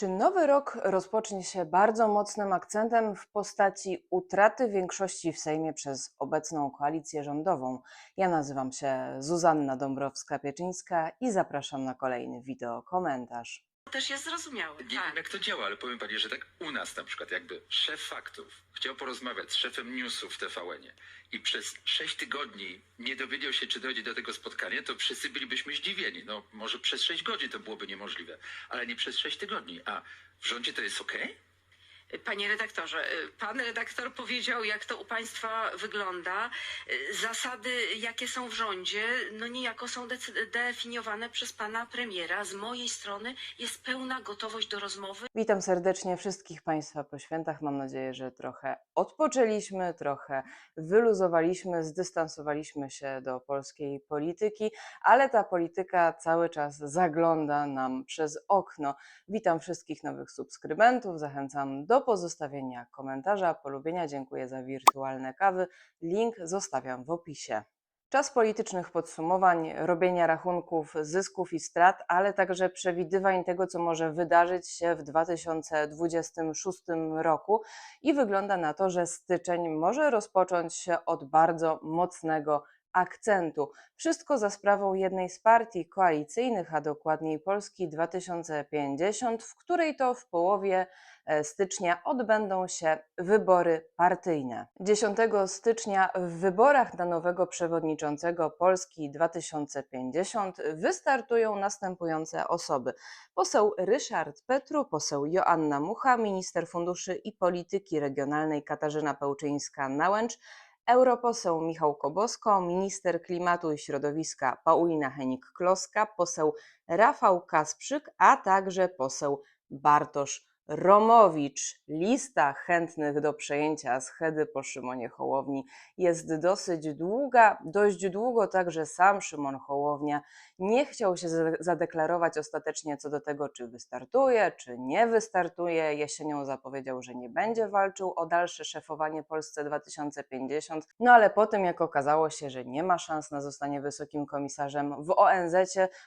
Czy nowy rok rozpocznie się bardzo mocnym akcentem w postaci utraty większości w Sejmie przez obecną koalicję rządową? Ja nazywam się Zuzanna Dąbrowska-Pieczyńska i zapraszam na kolejny wideo komentarz. Też jest zrozumiałe. Nie tak. wiem, jak to działa, ale powiem pani, że tak u nas na przykład, jakby szef faktów chciał porozmawiać z szefem newsów w TVN-ie i przez sześć tygodni nie dowiedział się, czy dojdzie do tego spotkania, to wszyscy bylibyśmy zdziwieni. No, może przez sześć godzin to byłoby niemożliwe, ale nie przez sześć tygodni. A w rządzie to jest okej? Panie redaktorze, y, pan redaktor powiedział, jak to u państwa wygląda. Y, Zasady, jakie są w rządzie, no niejako są definiowane przez pana premiera. Z mojej strony jest pełna gotowość do rozmowy. Witam serdecznie wszystkich Państwa po świętach. Mam nadzieję, że trochę odpoczęliśmy, trochę wyluzowaliśmy, zdystansowaliśmy się do polskiej polityki, ale ta polityka cały czas zagląda nam przez okno. Witam wszystkich nowych subskrybentów, zachęcam do pozostawienia komentarza, polubienia. Dziękuję za wirtualne kawy. Link zostawiam w opisie. Czas politycznych podsumowań, robienia rachunków zysków i strat, ale także przewidywań tego, co może wydarzyć się w 2026 roku. I wygląda na to, że styczeń może rozpocząć się od bardzo mocnego akcentu. Wszystko za sprawą jednej z partii koalicyjnych, a dokładniej Polski 2050, w której to w połowie e, stycznia odbędą się wybory partyjne. 10 stycznia w wyborach na nowego przewodniczącego Polski 2050 wystartują następujące osoby: poseł Ryszard Petru, poseł Joanna Mucha, minister funduszy i polityki regionalnej Katarzyna Pełczyńska-Nałęcz, europoseł Michał Kobosko, minister klimatu i środowiska Paulina Henik-Kloska, poseł Rafał Kasprzyk, a także poseł Bartosz Romowicz. Lista chętnych do przejęcia schedy po Szymonie Hołowni jest dosyć długa. Dość długo także sam Szymon Hołownia nie chciał się za- zadeklarować ostatecznie co do tego, czy wystartuje, czy nie wystartuje. Jesienią zapowiedział, że nie będzie walczył o dalsze szefowanie Polsce 2050. No ale po tym, jak okazało się, że nie ma szans na zostanie wysokim komisarzem w ONZ,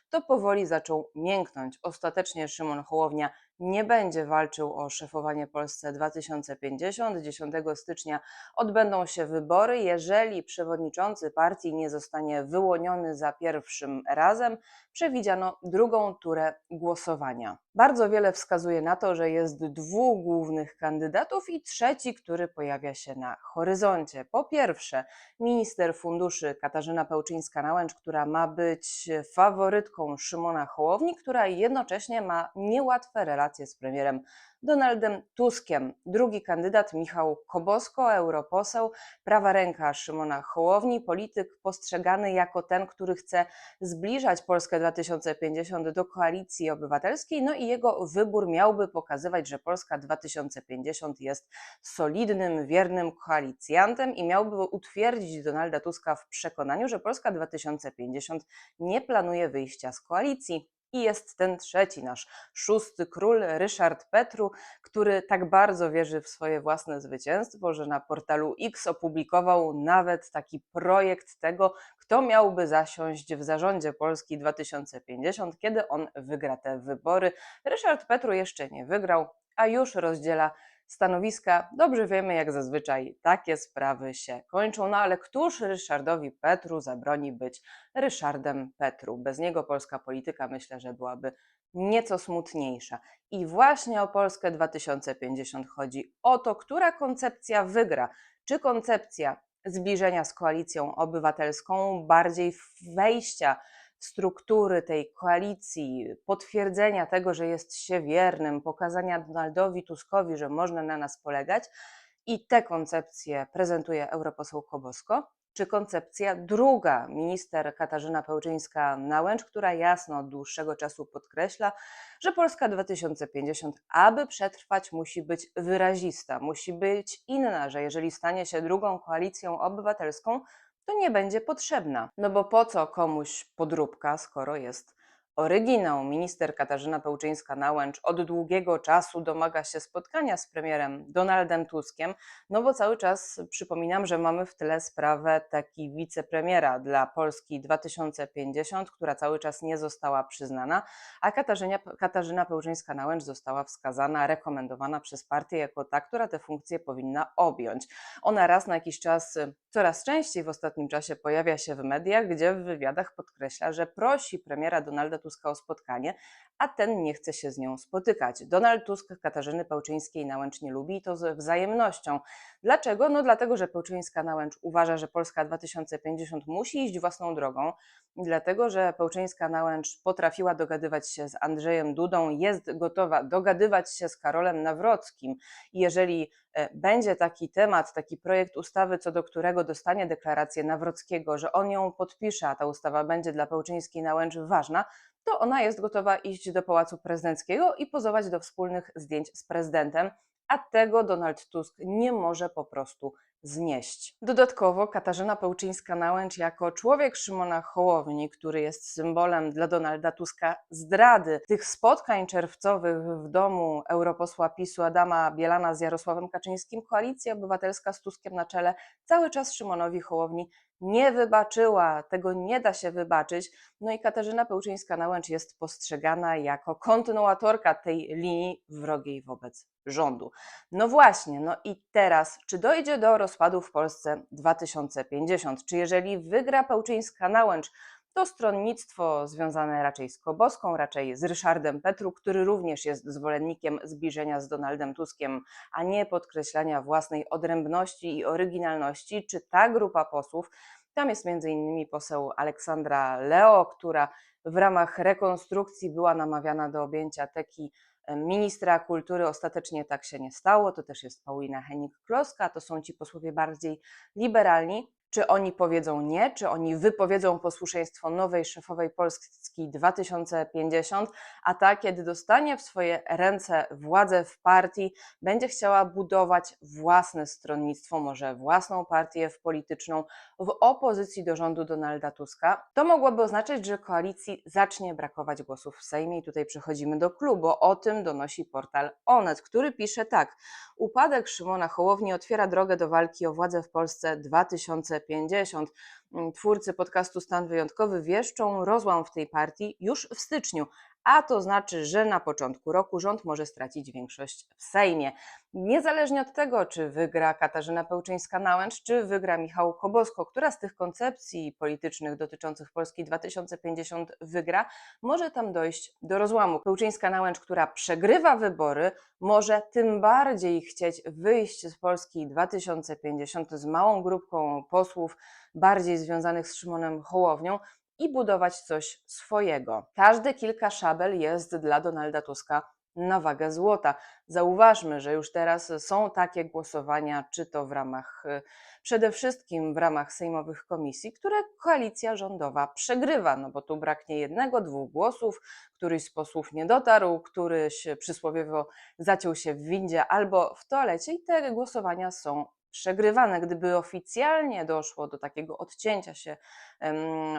to powoli zaczął mięknąć. Ostatecznie Szymon Hołownia nie będzie walczył o szefowanie Polsce 2050. 10 stycznia odbędą się wybory. Jeżeli przewodniczący partii nie zostanie wyłoniony za pierwszym razem, przewidziano drugą turę głosowania. Bardzo wiele wskazuje na to, że jest dwóch głównych kandydatów i trzeci, który pojawia się na horyzoncie. Po pierwsze, minister funduszy Katarzyna Pełczyńska-Nałęcz, która ma być faworytką Szymona Hołowni, która jednocześnie ma niełatwe relacje z premierem Donaldem Tuskiem. Drugi kandydat Michał Kobosko, europoseł, prawa ręka Szymona Hołowni, polityk postrzegany jako ten, który chce zbliżać Polskę 2050 do koalicji obywatelskiej, no i jego wybór miałby pokazywać, że Polska 2050 jest solidnym, wiernym koalicjantem i miałby utwierdzić Donalda Tuska w przekonaniu, że Polska 2050 nie planuje wyjścia z koalicji. I jest ten trzeci, nasz szósty król, Ryszard Petru, który tak bardzo wierzy w swoje własne zwycięstwo, że na portalu X opublikował nawet taki projekt tego, kto miałby zasiąść w zarządzie Polski 2050, kiedy on wygra te wybory. Ryszard Petru jeszcze nie wygrał, a już rozdziela stanowiska. Dobrze wiemy, jak zazwyczaj takie sprawy się kończą, no ale któż Ryszardowi Petru zabroni być Ryszardem Petru? Bez niego polska polityka myślę, że byłaby nieco smutniejsza. I właśnie o Polskę 2050 chodzi. O to, która koncepcja wygra. Czy koncepcja zbliżenia z koalicją obywatelską, bardziej wejścia struktury tej koalicji, potwierdzenia tego, że jest się wiernym, pokazania Donaldowi Tuskowi, że można na nas polegać. I te koncepcje prezentuje europoseł Kobosko. Czy koncepcja druga, minister Katarzyna Pełczyńska-Nałęcz, która jasno od dłuższego czasu podkreśla, że Polska 2050, aby przetrwać, musi być wyrazista, musi być inna, że jeżeli stanie się drugą koalicją obywatelską, to nie będzie potrzebna. No bo po co komuś podróbka, skoro jest oryginał. Minister Katarzyna Pełczyńska-Nałęcz od długiego czasu domaga się spotkania z premierem Donaldem Tuskiem, no bo cały czas przypominam, że mamy w tle sprawę taki wicepremiera dla Polski 2050, która cały czas nie została przyznana, a Katarzyna, Katarzyna Pełczyńska-Nałęcz została wskazana, rekomendowana przez partię jako ta, która tę funkcję powinna objąć. Ona raz na jakiś czas, coraz częściej w ostatnim czasie pojawia się w mediach, gdzie w wywiadach podkreśla, że prosi premiera Donalda Tuska o spotkanie, a ten nie chce się z nią spotykać. Donald Tusk Katarzyny Pełczyńskiej-Nałęcz nie lubi i to z wzajemnością. Dlaczego? No dlatego, że Pełczyńska-Nałęcz uważa, że Polska 2050 musi iść własną drogą, dlatego, że Pełczyńska-Nałęcz potrafiła dogadywać się z Andrzejem Dudą, jest gotowa dogadywać się z Karolem Nawrockim. I jeżeli e, będzie taki temat, taki projekt ustawy, co do którego dostanie deklarację Nawrockiego, że on ją podpisze, a ta ustawa będzie dla Pełczyńskiej-Nałęcz ważna, to ona jest gotowa iść do Pałacu Prezydenckiego i pozować do wspólnych zdjęć z prezydentem, a tego Donald Tusk nie może po prostu znieść. Dodatkowo Katarzyna Pełczyńska-Nałęcz jako człowiek Szymona Hołowni, który jest symbolem dla Donalda Tuska zdrady tych spotkań czerwcowych w domu europosła PiSu Adama Bielana z Jarosławem Kaczyńskim, Koalicja Obywatelska z Tuskiem na czele cały czas Szymonowi Hołowni nie wybaczyła, tego nie da się wybaczyć. No i Katarzyna Pełczyńska-Nałęcz jest postrzegana jako kontynuatorka tej linii wrogiej wobec rządu. No właśnie, no i teraz, czy dojdzie do rozpadu w Polsce 2050? Czy jeżeli wygra Pełczyńska-Nałęcz, to stronnictwo związane raczej z Koboską, raczej z Ryszardem Petru, który również jest zwolennikiem zbliżenia z Donaldem Tuskiem, a nie podkreślania własnej odrębności i oryginalności, czy ta grupa posłów, tam jest innymi poseł Aleksandra Leo, która w ramach rekonstrukcji była namawiana do objęcia teki ministra kultury. Ostatecznie tak się nie stało. To też jest Paulina Henik-Kloska. To są ci posłowie bardziej liberalni. Czy oni powiedzą nie, czy oni wypowiedzą posłuszeństwo nowej szefowej Polski 2050, a ta, kiedy dostanie w swoje ręce władzę w partii, będzie chciała budować własne stronnictwo, może własną partię polityczną w opozycji do rządu Donalda Tuska, to mogłoby oznaczać, że koalicji zacznie brakować głosów w Sejmie. I tutaj przechodzimy do klubu. O tym donosi portal Onet, który pisze tak. Upadek Szymona Hołowni otwiera drogę do walki o władzę w Polsce 2050. 450 Twórcy podcastu Stan Wyjątkowy wieszczą rozłam w tej partii już w styczniu, a to znaczy, że na początku roku rząd może stracić większość w Sejmie. Niezależnie od tego, czy wygra Katarzyna Pełczyńska-Nałęcz, czy wygra Michał Kobosko, która z tych koncepcji politycznych dotyczących Polski 2050 wygra, może tam dojść do rozłamu. Pełczyńska-Nałęcz, która przegrywa wybory, może tym bardziej chcieć wyjść z Polski 2050 z małą grupką posłów bardziej związanych z Szymonem Hołownią, i budować coś swojego. Każde kilka szabel jest dla Donalda Tuska na wagę złota. Zauważmy, że już teraz są takie głosowania, czy to w ramach, y, przede wszystkim w ramach sejmowych komisji, które koalicja rządowa przegrywa, no bo tu braknie jednego, dwóch głosów, któryś z posłów nie dotarł, któryś przysłowiowo zaciął się w windzie albo w toalecie i te głosowania są przegrywane. Gdyby oficjalnie doszło do takiego odcięcia się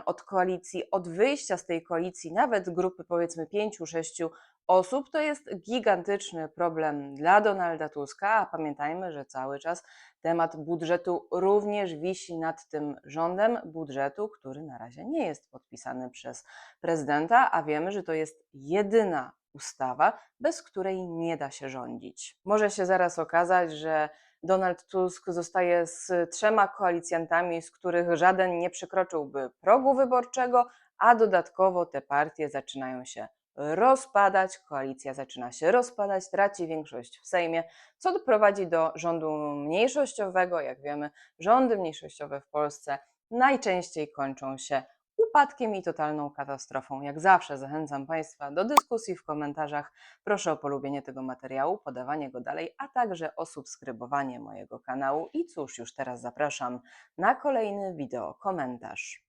od koalicji, od wyjścia z tej koalicji, nawet grupy powiedzmy pięciu, sześciu osób, to jest gigantyczny problem dla Donalda Tuska, a pamiętajmy, że cały czas temat budżetu również wisi nad tym rządem, budżetu, który na razie nie jest podpisany przez prezydenta, a wiemy, że to jest jedyna ustawa, bez której nie da się rządzić. Może się zaraz okazać, że Donald Tusk zostaje z trzema koalicjantami, z których żaden nie przekroczyłby progu wyborczego, a dodatkowo te partie zaczynają się rozpadać, koalicja zaczyna się rozpadać, traci większość w Sejmie, co doprowadzi do rządu mniejszościowego. Jak wiemy, rządy mniejszościowe w Polsce najczęściej kończą się upadkiem i totalną katastrofą. Jak zawsze zachęcam Państwa do dyskusji w komentarzach. Proszę o polubienie tego materiału, podawanie go dalej, a także o subskrybowanie mojego kanału. I cóż, już teraz zapraszam na kolejny wideo komentarz.